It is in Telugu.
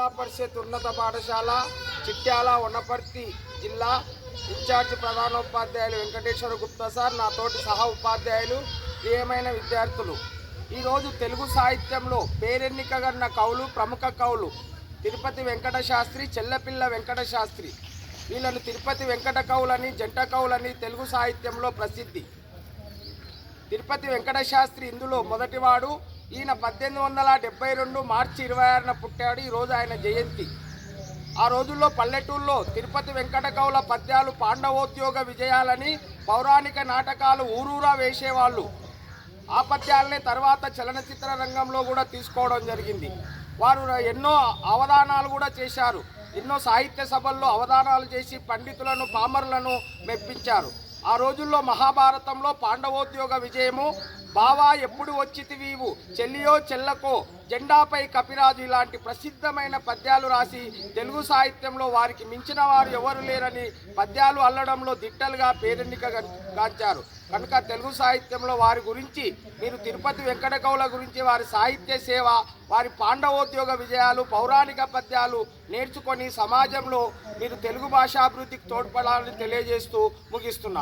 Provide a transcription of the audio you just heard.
జిల్లా పరిషత్ ఉన్నత పాఠశాల చిట్యాల వనపర్తి జిల్లా ఇన్ఛార్జ్ ప్రధానోపాధ్యాయులు వెంకటేశ్వర గుప్తా సార్ నా తోటి సహా ఉపాధ్యాయులు ప్రియమైన విద్యార్థులు. ఈరోజు తెలుగు సాహిత్యంలో పేరెన్నికగన్న కవులు ప్రముఖ కవులు తిరుపతి వెంకట శాస్త్రి చెల్లపిల్ల వెంకట శాస్త్రి వీళ్ళను తిరుపతి వెంకట కవులని జంట కవులని తెలుగు సాహిత్యంలో ప్రసిద్ధి. తిరుపతి వెంకట శాస్త్రి ఇందులో మొదటివాడు ఈయన పద్దెనిమిది వందల డెబ్బై రెండు మార్చి ఇరవై ఆరున పుట్టాడు ఈరోజు ఆయన జయంతి. ఆ రోజుల్లో పల్లెటూళ్ళలో తిరుపతి వెంకటకవుల పద్యాలు పాండవోద్యోగ విజయాలని పౌరాణిక నాటకాలు ఊరూరా వేసేవాళ్ళు. ఆ పద్యాలనే తర్వాత చలనచిత్ర రంగంలో కూడా తీసుకోవడం జరిగింది. వారు ఎన్నో అవధానాలు కూడా చేశారు. ఎన్నో సాహిత్య సభల్లో అవధానాలు చేసి పండితులను పామరులను మెప్పించారు. ఆ రోజుల్లో మహాభారతంలో పాండవోద్యోగ విజయము బావా ఎప్పుడు వచ్చితివీవు చెల్లియో చెల్లకో జెండాపై కపిరాజు ఇలాంటి ప్రసిద్ధమైన పద్యాలు రాసి తెలుగు సాహిత్యంలో వారికి మించిన వారు ఎవరు లేరని పద్యాలు అల్లడంలో దిట్టలుగా పేరెన్నిక గాంచారు. కనుక తెలుగు సాహిత్యంలో వారి గురించి మీరు తిరుపతి వెంకట కవుల గురించి వారి సాహిత్య సేవ వారి పాండవోద్యోగ విజయాలు పౌరాణిక పద్యాలు నేర్చుకొని సమాజంలో మీరు తెలుగు భాషాభివృద్ధికి తోడ్పడాలని తెలియజేస్తూ ముగిస్తున్నాను.